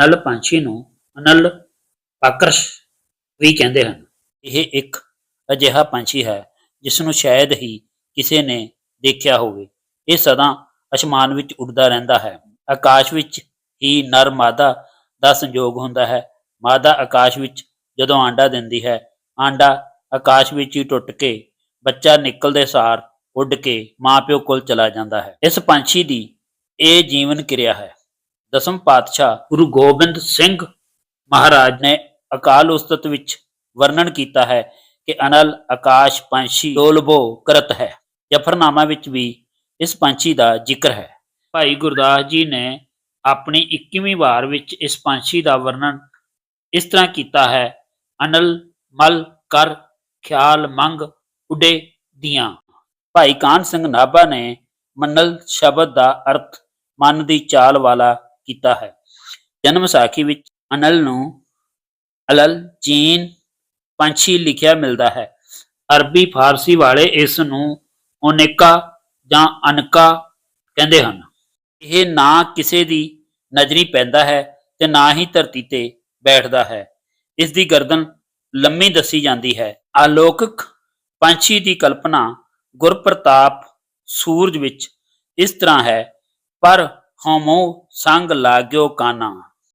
ਨਲ ਪੰਛੀ ਨੂੰ ਨਲ ਆਕਰਸ਼ ਵੀ ਕਹਿੰਦੇ ਹਨ। ਇਹ ਇੱਕ ਅਜਿਹਾ ਪੰਛੀ ਹੈ ਜਿਸ ਨੂੰ ਸ਼ਾਇਦ ਹੀ ਕਿਸੇ ਨੇ ਦੇਖਿਆ ਹੋਵੇ। ਇਹ ਸਦਾ ਅਸਮਾਨ ਵਿੱਚ ਉੱਡਦਾ ਰਹਿੰਦਾ ਹੈ। ਆਕਾਸ਼ ਵਿੱਚ ਹੀ ਨਰ ਮਾਦਾ ਦਾ ਸੰਯੋਗ ਹੁੰਦਾ ਹੈ। ਮਾਦਾ ਆਕਾਸ਼ ਵਿੱਚ ਜਦੋਂ ਆਂਡਾ ਦਿੰਦੀ ਹੈ, ਆਂਡਾ ਆਕਾਸ਼ ਵਿੱਚ ਹੀ ਟੁੱਟ ਕੇ ਬੱਚਾ ਨਿਕਲਦੇ ਸਾਰ ਉੱਡ ਕੇ ਮਾਪਿਓ ਕੋਲ ਚਲਾ ਜਾਂਦਾ ਹੈ। ਇਸ ਪੰਛੀ ਦੀ ਇਹ ਜੀਵਨ ਕਿਰਿਆ ਹੈ। ਦਸਮ ਪਾਤਸ਼ਾਹ ਗੁਰੂ ਗੋਬਿੰਦ ਸਿੰਘ ਮਹਾਰਾਜ ਨੇ ਅਕਾਲ ਉਸਤਤ ਵਿੱਚ ਵਰਣਨ ਕੀਤਾ ਹੈ ਕਿ ਅਨਲ ਆਕਾਸ਼ ਪੰਛੀ ਡੋਲਬੋ ਕਰਤ ਹੈ, ਜਫਰਨਾਮਾ ਵਿੱਚ ਵੀ ਇਸ ਪੰਛੀ ਦਾ ਜ਼ਿਕਰ ਹੈ। ਭਾਈ ਗੁਰਦਾਸ ਜੀ ਨੇ ਆਪਣੀ 21ਵੀਂ ਵਾਰ ਵਿੱਚ ਇਸ ਪੰਛੀ ਦਾ ਵਰਣਨ ਇਸ ਤਰ੍ਹਾਂ ਕੀਤਾ ਹੈ, ਅਨਲ ਮਲ ਕਰ ਖਿਆਲ ਮੰਗ ਉਡੇ ਦੀਆਂ। ਭਾਈ ਕਾਨ ਸਿੰਘ ਨਾਭਾ ਨੇ ਮੰਨਲ ਸ਼ਬਦ ਦਾ ਅਰਥ ਮਨ ਦੀ ਚਾਲ ਵਾਲਾ ਕੀਤਾ ਹੈ। ਜਨਮ ਸਾਖੀ ਵਿੱਚ ਅਨਲ ਨੂੰ ਅਲਲ ਚੀਨ ਪੰਛੀ ਲਿਖਿਆ ਮਿਲਦਾ ਹੈ। ਅਰਬੀ ਫਾਰਸੀ ਵਾਲੇ ਇਸ ਨੂੰ ਓਨੇਕਾ ਜਾਂ ਅਨਕਾ ਕਹਿੰਦੇ ਹਨ। ਇਹ ਨਾ ਕਿਸੇ ਦੀ ਨਜ਼ਰੀ ਪੈਂਦਾ ਹੈ ਤੇ ਨਾ ਹੀ ਧਰਤੀ ਤੇ ਬੈਠਦਾ ਹੈ। ਇਸ ਦੀ ਗਰਦਨ ਲੰਮੀ ਦੱਸੀ ਜਾਂਦੀ ਹੈ। ਅਲੌਕਿਕ ਪੰਛੀ ਦੀ ਕਲਪਨਾ ਗੁਰਪ੍ਰਤਾਪ ਸੂਰਜ ਵਿੱਚ ਇਸ ਤਰ੍ਹਾਂ ਹੈ, ਪਰ ਹਉਮੈ ਸੰਗ ਲਾਗਿਓ ਕਾਨਾ।